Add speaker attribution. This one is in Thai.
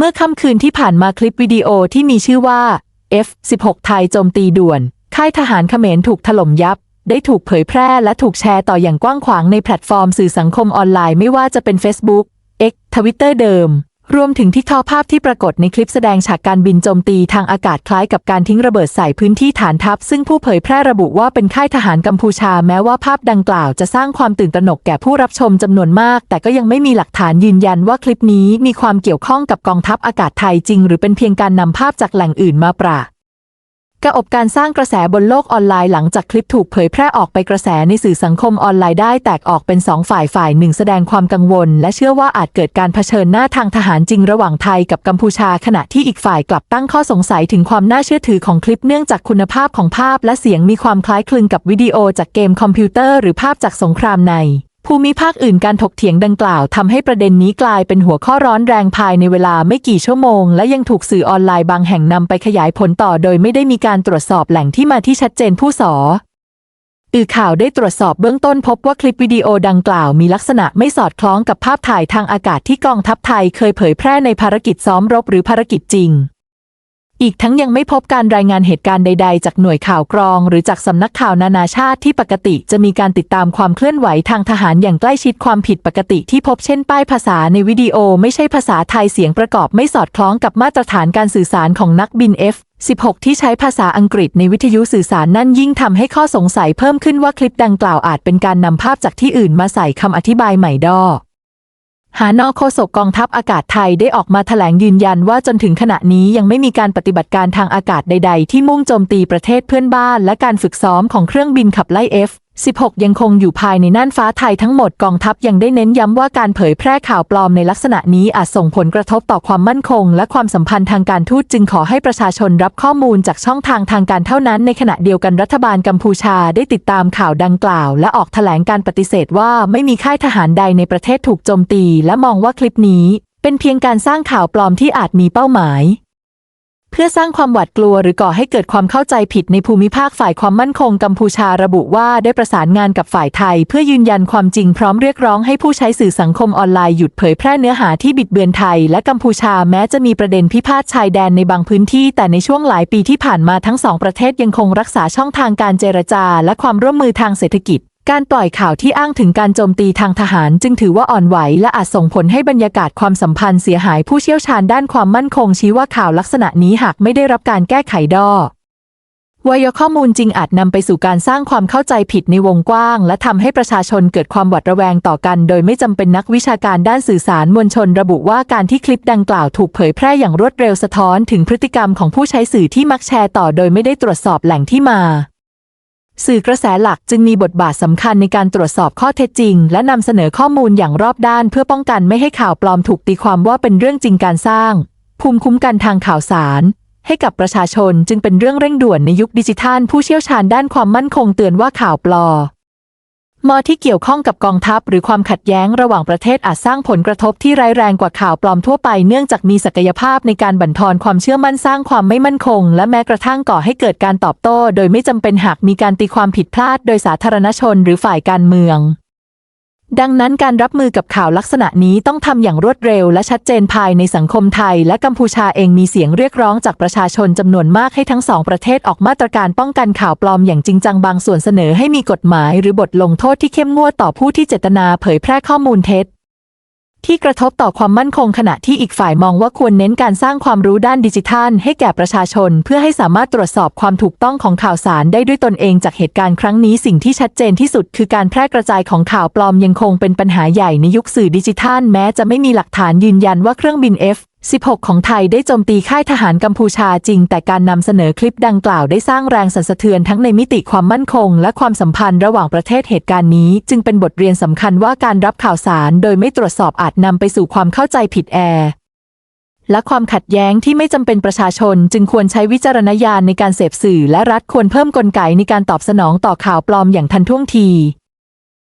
Speaker 1: เมื่อค่ำคืนที่ผ่านมาคลิปวิดีโอที่มีชื่อว่า F16 ไทยโจมตีด่วน ค่ายทหารเขมรถูกถล่มยับ ได้ถูกเผยแพร่และถูกแชร์ต่ออย่างกว้างขวางในแพลตฟอร์มสื่อสังคมออนไลน์ไม่ว่าจะเป็น Facebook X Twitter เดิม รวมถึงที่ทอภาพที่ปรากฏในคลิปแสดงฉากการบินโจมตีทางอากาศคล้ายกับการทิ้งระเบิดใส่พื้นที่ฐานทัพ ซึ่งผู้เผยแพร่ระบุว่าเป็นค่ายทหารกัมพูชาแม้ว่าภาพดังกล่าวจะสร้างความตื่นตระหนกแก่ผู้รับชมจำนวนมาก แต่ก็ยังไม่มีหลักฐานยืนยันว่าคลิปนี้มีความเกี่ยวข้องกับกองทัพอากาศไทยจริง หรือเป็นเพียงการนำภาพจากแหล่งอื่นมาปรา กระอบการสร้างกระแสบนโลกออนไลน์หลังจากคลิปถูกเผยแพร่ออกไปกระแสในสื่อสังคมออนไลน์ได้แตกออกเป็นสองฝ่ายฝ่ายหนึ่งแสดงความกังวล และเชื่อว่าอาจเกิดการเผชิญหน้าทางทหารจริงระหว่างไทยกับกัมพูชา ขณะที่อีกฝ่ายกลับตั้งข้อสงสัยถึงความน่าเชื่อถือของคลิปเนื่องจากคุณภาพของภาพและเสียงมีความคล้ายคลึงกับวิดีโอจากเกมคอมพิวเตอร์หรือภาพจากสงครามใน ภูมิภาคอื่นการถกเถียงดังกล่าวทำให้ประเด็นนี้กลายเป็นหัวข้อร้อนแรงภายในเวลาไม่กี่ชั่วโมง และยังถูกสื่อออนไลน์บางแห่งนำไปขยายผลต่อโดยไม่ได้มีการตรวจสอบแหล่งที่มาที่ชัดเจนผู้สออือข่าวได้ตรวจสอบเบื้องต้นพบว่าคลิปวิดีโอดังกล่าวมีลักษณะไม่สอดคล้องกับภาพถ่ายทางอากาศที่กองทัพไทยเคยเผยแพร่ในภารกิจซ้อมรบหรือภารกิจจริง อีกทั้งยังไม่พบการรายงานเหตุการณ์ใด ๆ จากหน่วยข่าวกรอง หรือจากสำนักข่าวนานาชาติที่ปกติจะมีการติดตามความเคลื่อนไหวทางทหารอย่างใกล้ชิดความผิดปกติที่พบเช่นป้ายภาษาในวิดีโอไม่ใช่ภาษาไทยเสียงประกอบไม่สอดคล้องกับมาตรฐานการสื่อสารของนักบิน F16 ที่ใช้ภาษาอังกฤษในวิทยุสื่อสารนั่นยิ่งทำให้ข้อสงสัยเพิ่มขึ้นว่าคลิปดังกล่าวอาจเป็นการนำภาพจากที่อื่นมาใส่คำอธิบายใหม่ดอ หานอโฆษกกองทัพอากาศไทยได้ออกมาแถลงยืนยันว่าจนถึงขณะนี้ยังไม่มีการปฏิบัติการทางอากาศใด ๆ ที่มุ่งโจมตีประเทศเพื่อนบ้านและการฝึกซ้อมของเครื่องบินขับไล่ F 16 ยังคงอยู่ภายในน่านฟ้าไทยทั้งหมดกองทัพยังได้เน้นย้ำว่าการเผยแพร่ข่าวปลอมในลักษณะนี้อาจส่งผลกระทบต่อความมั่นคง และความสัมพันธ์ทางการทูตจึงขอให้ประชาชนรับข้อมูลจากช่องทางทางการเท่านั้น ในขณะเดียวกันรัฐบาลกัมพูชาได้ติดตามข่าวดังกล่าว และออกแถลงการปฏิเสธว่าไม่มีค่ายทหารใดในประเทศถูกโจมตี และมองว่าคลิปนี้ เป็นเพียงการสร้างข่าวปลอมที่อาจมีเป้าหมาย พื่อสร้างความหวาดกลัวหรือก่อให้เกิดความเข้าใจผิดในภูมิภาคฝ่ายความมั่นคงกัมพูชาระบุว่าได้ประสานงานกับฝ่ายไทย เพื่อยืนยันความจริงพร้อมเรียกร้องให้ผู้ใช้สื่อสังคมออนไลน์หยุดเผยแพร่เนื้อหาที่บิดเบือนไทย และกัมพูชาแม้จะมีประเด็นพิพาทชายแดนในบางพื้นที่ แต่ในช่วงหลายปีที่ผ่านมาทั้งสองประเทศยังคงรักษาช่องทางการเจรจา และความร่วมมือทางเศรษฐกิจ การปล่อยข่าวที่อ้างถึงการโจมตีทางทหารจึงถือว่าอ่อนไหวและอาจส่งผลให้บรรยากาศความสัมพันธ์เสียหายผู้เชี่ยวชาญด้านความมั่นคงชี้ว่าข่าวลักษณะนี้หากไม่ได้รับการแก้ไขดอวายข้อมูลจริงอาจนำไปสู่การสร้างความเข้าใจผิดในวงกว้าง และทำให้ประชาชนเกิดความหวาดระแวงต่อกัน โดยไม่จำเป็นนักวิชาการด้านสื่อสารมวลชน ระบุว่าการที่คลิปดังกล่าวถูกเผยแพร่อย่างรวดเร็วสะท้อนถึงพฤติกรรมของผู้ใช้สื่อที่มักแชร์ต่อโดยไม่ได้ตรวจสอบแหล่งที่มา สื่อกระแสหลักจึงมีบทบาทสำคัญในการตรวจสอบข้อเท็จจริง และนำเสนอข้อมูลอย่างรอบด้าน เพื่อป้องกันไม่ให้ข่าวปลอมถูกตีความว่าเป็นเรื่องจริงการสร้าง ภูมิคุ้มกันทางข่าวสาร ให้กับประชาชนจึงเป็นเรื่องเร่งด่วนในยุคดิจิทัล ผู้เชี่ยวชาญด้านความมั่นคงเตือนว่าข่าวปลอม มอที่เกี่ยวข้องกับกองทัพหรือความขัดแย้งระหว่างประเทศอาจสร้างผลกระทบที่ร้ายแรงกว่าข่าวปลอมทั่วไปเนื่องจากมีศักยภาพในการบั่นทอนความเชื่อมั่นสร้างความไม่มั่นคง และแม้กระทั่งก่อให้เกิดการตอบโต้ โดยไม่จำเป็นหากมีการตีความผิดพลาดโดยสาธารณชนหรือฝ่ายการเมือง ดังนั้นการรับมือกับข่าวลักษณะนี้ต้องทำอย่างรวดเร็วและชัดเจนภายในสังคมไทย และกัมพูชาเองมีเสียงเรียกร้องจากประชาชนจำนวนมากให้ทั้งสองประเทศออกมาตรการป้องกันข่าวปลอมอย่างจริงจังบางส่วนเสนอให้มีกฎหมาย หรือบทลงโทษที่เข้มงวดต่อผู้ที่เจตนาเผยแพร่ข้อมูลเท็จ ที่กระทบต่อความมั่นคงขณะที่อีกฝ่ายมองว่าควรเน้นการสร้างความรู้ด้านดิจิทัล ให้แก่ประชาชน เพื่อให้สามารถตรวจสอบความถูกต้องของข่าวสารได้ด้วยตนเองจากเหตุการณ์ครั้งนี้สิ่งที่ชัดเจนที่สุดคือการแพร่กระจายของข่าวปลอมยังคงเป็นปัญหาใหญ่ในยุคสื่อดิจิทัล แม้จะไม่มีหลักฐานยืนยันว่าเครื่องบิน F 16 ของไทยได้โจมตีค่ายทหารกัมพูชาจริง แต่การนำเสนอคลิปดังกล่าวได้สร้างแรงสั่นสะเทือนทั้งในมิติความมั่นคง และความสัมพันธ์ระหว่างประเทศเหตุการณ์นี้ จึงเป็นบทเรียนสำคัญว่าการรับข่าวสาร โดยไม่ตรวจสอบอาจนำไปสู่ความเข้าใจผิดแอร์และความขัดแย้งที่ไม่จำเป็นประชาชน จึงควรใช้วิจารณญาณในการเสพสื่อ และรัฐควรเพิ่มกลไกในการตอบสนองต่อข่าวปลอมอย่างทันท่วงที